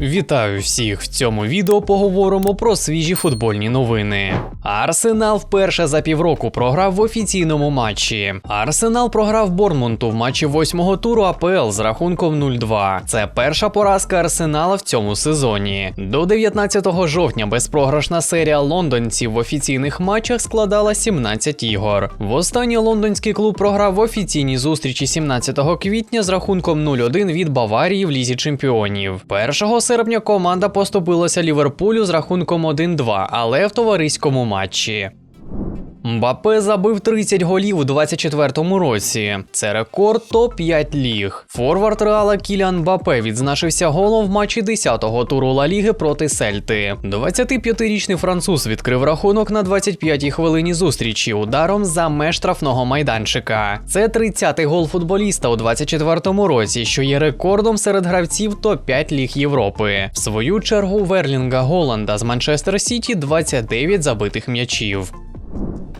Вітаю всіх! В цьому відео поговоримо про свіжі футбольні новини. Арсенал вперше за півроку програв в офіційному матчі. Арсенал програв Борнмунту в матчі восьмого туру АПЛ з рахунком 0-2. Це перша поразка Арсенала в цьому сезоні. До 19 жовтня безпрограшна серія лондонців в офіційних матчах складала 17 ігор. Востаннє лондонський клуб програв в офіційній зустрічі 17 квітня з рахунком 0-1 від Баварії в лізі чемпіонів. 1 серпня команда поступилася Ліверпулю з рахунком 1-2, але в товариському матчі. Мбапе забив 30 голів у 24-му році. Це рекорд топ-5 ліг. Форвард Реала Кіліан Мбапе відзначився голом в матчі 10-го туру Ла Ліги проти Сельти. 25-річний француз відкрив рахунок на 25-й хвилині зустрічі ударом за меж штрафного майданчика. Це 30-й гол футболіста у 24-му році, що є рекордом серед гравців топ-5 ліг Європи. В свою чергу Верлінга Голланда з Манчестер Сіті 29 забитих м'ячів.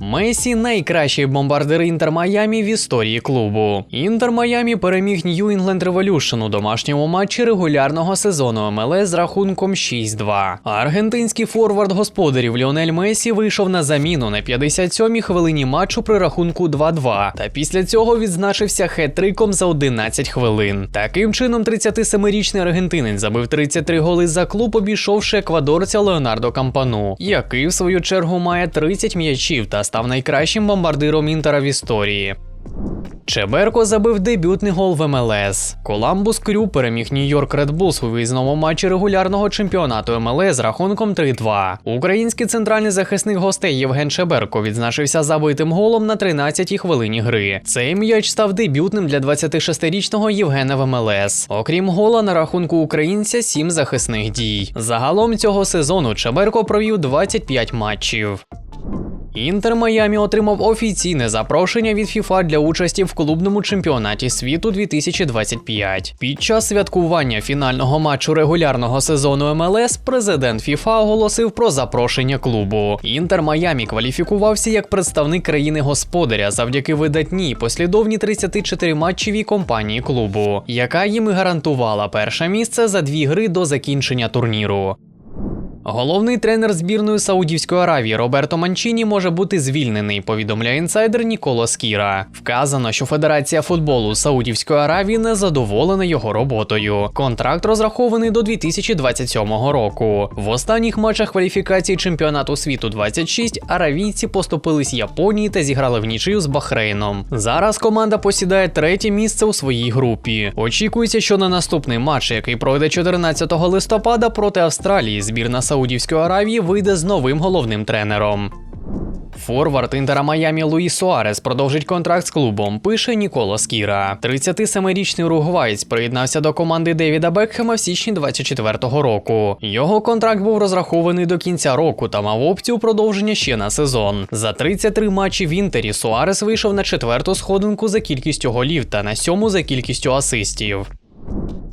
Месі найкращий бомбардир Інтер Майамі в історії клубу. Інтер Майамі переміг New England Revolution у домашньому матчі регулярного сезону МЛС з рахунком 6-2. Аргентинський форвард господарів Ліонель Месі вийшов на заміну на 57-й хвилині матчу при рахунку 2-2. Та після цього відзначився хет-триком за 11 хвилин. Таким чином, 37-річний аргентинець забив 33 голи за клуб, обійшовши еквадорця Леонардо Кампану, який в свою чергу має 30 м'ячів та став найкращим бомбардиром Інтера в історії. Чеберко забив дебютний гол в МЛС. Коламбус Крю переміг Нью-Йорк Ред Булс у виїзному матчі регулярного чемпіонату МЛС з рахунком 3-2. Український центральний захисник гостей Євген Чеберко відзначився забитим голом на 13-й хвилині гри. Цей м'яч став дебютним для 26-річного Євгена в МЛС. Окрім гола, на рахунку українця 7 захисних дій. Загалом цього сезону Чеберко провів 25 матчів. Інтер Майамі отримав офіційне запрошення від FIFA для участі в клубному чемпіонаті світу 2025. Під час святкування фінального матчу регулярного сезону МЛС президент FIFA оголосив про запрошення клубу. Інтер Майамі кваліфікувався як представник країни-господаря завдяки видатній послідовній 34 матчевій компанії клубу, яка їм і гарантувала перше місце за дві гри до закінчення турніру. Головний тренер збірної Саудівської Аравії Роберто Манчіні може бути звільнений, повідомляє інсайдер Ніколо Скіра. Вказано, що Федерація футболу Саудівської Аравії не задоволена його роботою. Контракт розрахований до 2027 року. В останніх матчах кваліфікації чемпіонату світу 26 аравійці поступились Японії та зіграли в нічию з Бахрейном. Зараз команда посідає третє місце у своїй групі. Очікується, що на наступний матч, який пройде 14 листопада проти Австралії, збірна Саудівської Аравії вийде з новим головним тренером. Форвард Інтера Майамі Луї Суарес продовжить контракт з клубом, пише Ніколо Скіра. 37-річний уругваєць приєднався до команди Девіда Бекхема в січні 24-го року. Його контракт був розрахований до кінця року та мав опцію продовження ще на сезон. За 33 матчі в Інтері Суарес вийшов на четверту сходинку за кількістю голів та на сьому за кількістю асистів.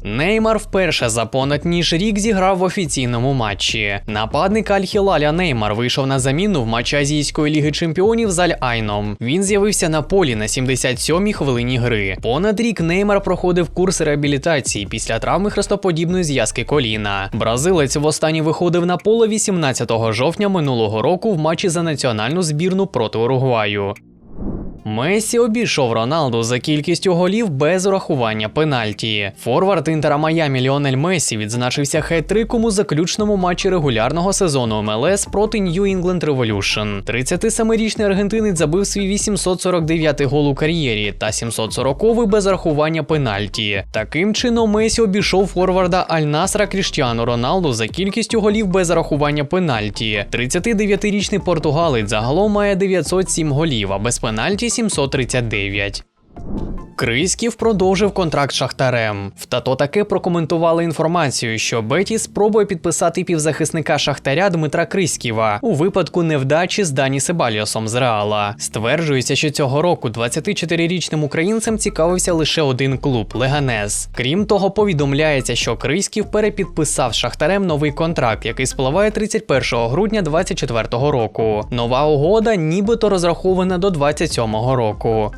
Неймар вперше за понад ніж рік зіграв в офіційному матчі. Нападник Аль-Хілаля Неймар вийшов на заміну в матчі Азійської ліги чемпіонів з Аль-Айном. Він з'явився на полі на 77-й хвилині гри. Понад рік Неймар проходив курс реабілітації після травми хрестоподібної зв'язки коліна. Бразилець востаннє виходив на поле 18 жовтня минулого року в матчі за національну збірну проти Уругваю. Месі обійшов Роналду за кількістю голів без урахування пенальті. Форвард Інтера Майамі Ліонель Месі відзначився хет-триком у заключному матчі регулярного сезону МЛС проти New England Revolution. 37-річний аргентинець забив свій 849-й гол у кар'єрі та 740-й без рахування пенальті. Таким чином Месі обійшов форварда Аль-Насра Кріштіану Роналду за кількістю голів без рахування пенальті. 39-річний португалець загалом має 907 голів, а без пенальті 739. Крисків продовжив контракт Шахтарем. В тато таки прокоментували інформацію, що Беті спробує підписати півзахисника Шахтаря Дмитра Криськіва у випадку невдачі з Дані Себаліосом з Реала. Стверджується, що цього року 24-річним українцем цікавився лише один клуб Леганес. Крім того, повідомляється, що Криськів перепідписав Шахтарем новий контракт, який спливає 31 грудня 2024 року. Нова угода нібито розрахована до 27 року.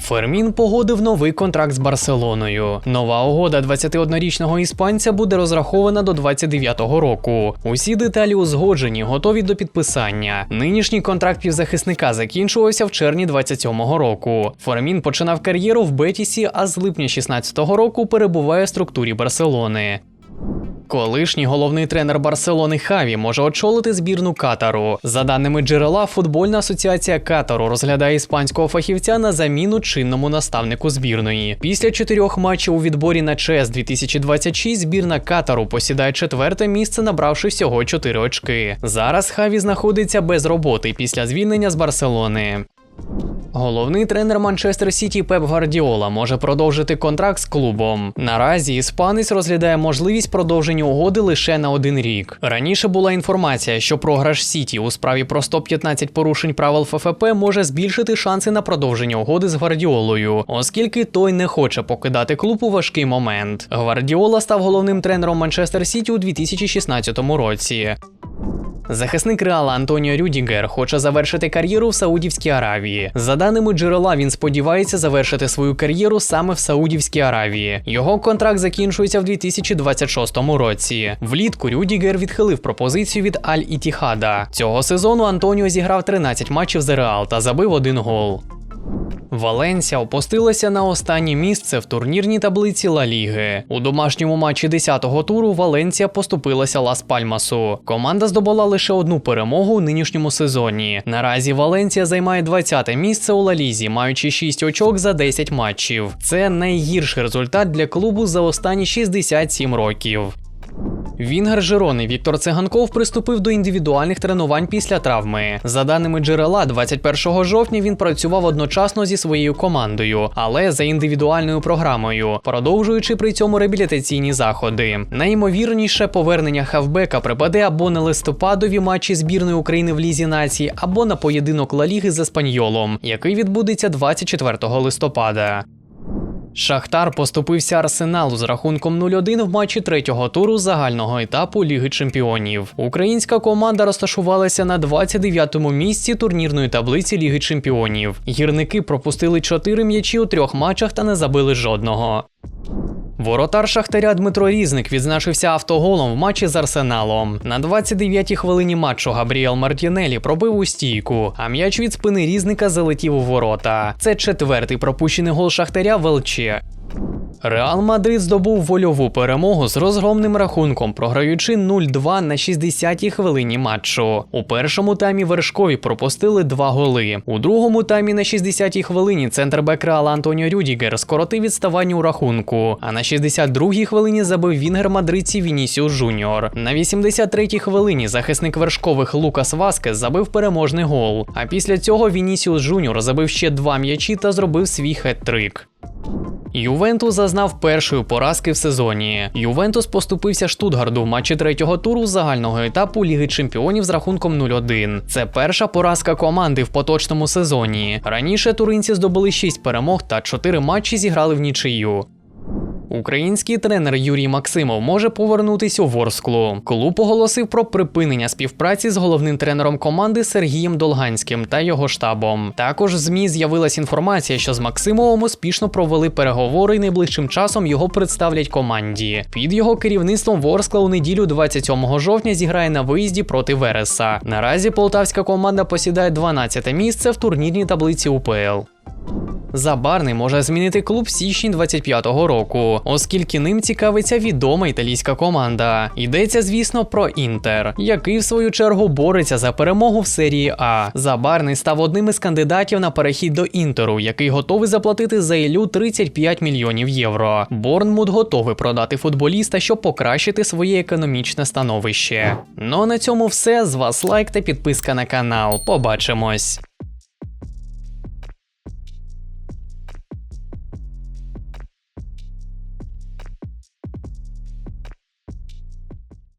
Фермін погодив новий контракт з Барселоною. Нова угода 21-річного іспанця буде розрахована до 29-го року. Усі деталі узгоджені, готові до підписання. Нинішній контракт півзахисника закінчувався в червні 27-го року. Фермін починав кар'єру в Бетісі, а з липня 16-го року перебуває в структурі Барселони. Колишній головний тренер Барселони Хаві може очолити збірну Катару. За даними джерела, футбольна асоціація Катару розглядає іспанського фахівця на заміну чинному наставнику збірної. Після чотирьох матчів у відборі на ЧЕС 2026 збірна Катару посідає четверте місце, набравши всього 4 очки. Зараз Хаві знаходиться без роботи після звільнення з Барселони. Головний тренер Манчестер Сіті Пеп Гвардіола може продовжити контракт з клубом. Наразі іспанець розглядає можливість продовження угоди лише на один рік. Раніше була інформація, що програш Сіті у справі про 115 порушень правил ФФП може збільшити шанси на продовження угоди з Гвардіолою, оскільки той не хоче покидати клуб у важкий момент. Гвардіола став головним тренером Манчестер Сіті у 2016 році. Захисник Реала Антоніо Рюдігер хоче завершити кар'єру в Саудівській Аравії. За даними джерела, він сподівається завершити свою кар'єру саме в Саудівській Аравії. Його контракт закінчується в 2026 році. Влітку Рюдігер відхилив пропозицію від Аль Ітіхада. Цього сезону Антоніо зіграв 13 матчів за Реал та забив один гол. Валенсія опустилася на останнє місце в турнірній таблиці Ла Ліги. У домашньому матчі 10-го туру Валенсія поступилася Лас Пальмасу. Команда здобула лише одну перемогу у нинішньому сезоні. Наразі Валенсія займає 20-те місце у Ла Лізі, маючи 6 очок за 10 матчів. Це найгірший результат для клубу за останні 67 років. Вінгер Жирони Віктор Циганков приступив до індивідуальних тренувань після травми. За даними джерела, 21 жовтня він працював одночасно зі своєю командою, але за індивідуальною програмою, продовжуючи при цьому реабілітаційні заходи. Найімовірніше повернення хавбека припаде або на листопадові матчі збірної України в Лізі нації, або на поєдинок Ла Ліги з Еспаньолом, який відбудеться 24 листопада. Шахтар поступився Арсеналу з рахунком 0-1 в матчі третього туру загального етапу Ліги Чемпіонів. Українська команда розташувалася на 29-му місці турнірної таблиці Ліги Чемпіонів. Гірники пропустили 4 м'ячі у трьох матчах та не забили жодного. Воротар Шахтаря Дмитро Різник відзначився автоголом в матчі з Арсеналом. На 29-й хвилині матчу Габріел Мартінелі пробив у стійку, а м'яч від спини різника залетів у ворота. Це четвертий пропущений гол Шахтаря в ЛЧ. Реал Мадрид здобув вольову перемогу з розгромним рахунком, програючи 0-2 на 60-й хвилині матчу. У першому таймі вершкові пропустили два голи. У другому таймі на 60-й хвилині центрбек Реала Антоніо Рюдігер скоротив відставання у рахунку. А на 62-й хвилині забив вінгер мадридці Вінісіус Жуніор. На 83-й хвилині захисник вершкових Лукас Васкес забив переможний гол. А після цього Вінісіус Жуніор забив ще два м'ячі та зробив свій хет-трик. Ювентус зазнав першої поразки в сезоні. Ювентус поступився Штутгарду в матчі третього туру загального етапу Ліги Чемпіонів з рахунком 0-1. Це перша поразка команди в поточному сезоні. Раніше туринці здобули 6 перемог та 4 матчі зіграли в нічию. Український тренер Юрій Максимов може повернутись у Ворсклу. Клуб оголосив про припинення співпраці з головним тренером команди Сергієм Долганським та його штабом. Також в ЗМІ з'явилась інформація, що з Максимовим успішно провели переговори і найближчим часом його представлять команді. Під його керівництвом Ворскла у неділю 27 жовтня зіграє на виїзді проти Вереса. Наразі полтавська команда посідає 12 місце в турнірній таблиці УПЛ. Забарний може змінити клуб в січні 25-го року, оскільки ним цікавиться відома італійська команда. Йдеться, звісно, про Інтер, який в свою чергу бореться за перемогу в серії А. Забарний став одним із кандидатів на перехід до Інтеру, який готовий заплатити за Ілю 35 мільйонів євро. Борнмут готовий продати футболіста, щоб покращити своє економічне становище. Ну а на цьому все. З вас лайк та підписка на канал. Побачимось.